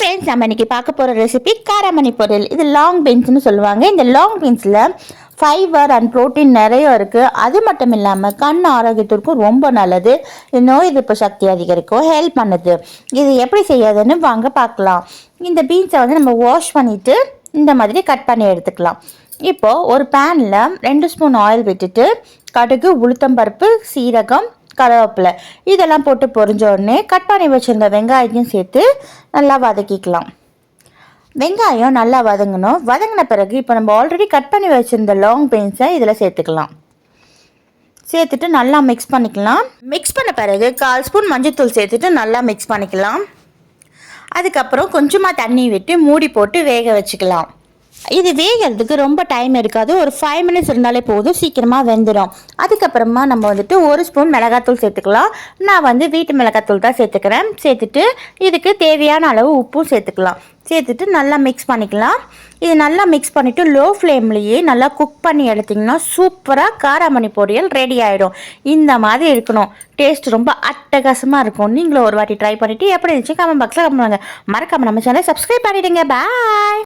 Friends நம்ம இன்றைக்கி பார்க்க போகிற ரெசிபி காராமணி பொரியல். இது லாங் பீன்ஸ்னு சொல்லுவாங்க. இந்த லாங் பீன்ஸில் ஃபைபர் அண்ட் ப்ரோட்டீன் நிறைய இருக்குது அது மட்டும் இல்லாமல் கண் ஆரோக்கியத்திற்கும் ரொம்ப நல்லது. இது நோய் எதிர்ப்பு சக்தி அதிகரிக்கும். ஹெல்ப் பண்ணுது. இது எப்படி செய்யாதுன்னு வாங்க பார்க்கலாம். இந்த பீன்ஸை வந்து நம்ம வாஷ் பண்ணிவிட்டு இந்த மாதிரி கட் பண்ணி எடுத்துக்கலாம். இப்போது ஒரு பேனில் ரெண்டு ஸ்பூன் ஆயில் விட்டுட்டு கடுகு உளுத்தம்பருப்பு சீரகம் கருவேப்பிலை இதெல்லாம் போட்டு பொறிஞ்ச உடனே கட் பண்ணி வச்சுருந்த வெங்காயத்தையும் சேர்த்து நல்லா வதக்கிக்கலாம். வெங்காயம் நல்லா வதங்கணும். வதங்கின பிறகு இப்போ நம்ம ஆல்ரெடி கட் பண்ணி வச்சுருந்த லாங் பீன்ஸை இதில் சேர்த்துக்கலாம். சேர்த்துட்டு நல்லா மிக்ஸ் பண்ணிக்கலாம். மிக்ஸ் பண்ண பிறகு கால் ஸ்பூன் மஞ்சள்தூள் சேர்த்துட்டு நல்லா மிக்ஸ் பண்ணிக்கலாம். அதுக்கப்புறம் கொஞ்சமாக தண்ணி விட்டு மூடி போட்டு வேக வச்சுக்கலாம். இது வேகிறதுக்கு ரொம்ப டைம் இருக்காது ஒரு ஃபைவ் மினிட்ஸ் இருந்தாலே போதும். சீக்கிரமாக வெந்துடும் அதுக்கப்புறமா நம்ம வந்துட்டு ஒரு ஸ்பூன் மிளகாத்தூள் சேர்த்துக்கலாம். நான் வந்து வீட்டு மிளகாத்தூள் தான் சேர்த்துக்கிறேன். சேர்த்துட்டு இதுக்கு தேவையான அளவு உப்பும் சேர்த்துக்கலாம். சேர்த்துட்டு நல்லா மிக்ஸ் பண்ணிக்கலாம். இது நல்லா மிக்ஸ் பண்ணிவிட்டு லோ ஃப்ளேம்லேயே நல்லா குக் பண்ணி எடுத்திங்கன்னா சூப்பராக காராமணி பொரியல் ரெடி ஆகிடும் இந்த மாதிரி இருக்கணும். டேஸ்ட் ரொம்ப அட்டகாசமாக இருக்கும். நீங்களும் ஒரு வாட்டி ட்ரை பண்ணிவிட்டு எப்படி இருந்துச்சு? கமெண்ட் பாக்ஸில் கமெண்ட் பண்ணுங்க. மறக்காம நம்ம சேனலை சப்ஸ்கிரைப் பண்ணிவிடுங்க பாய்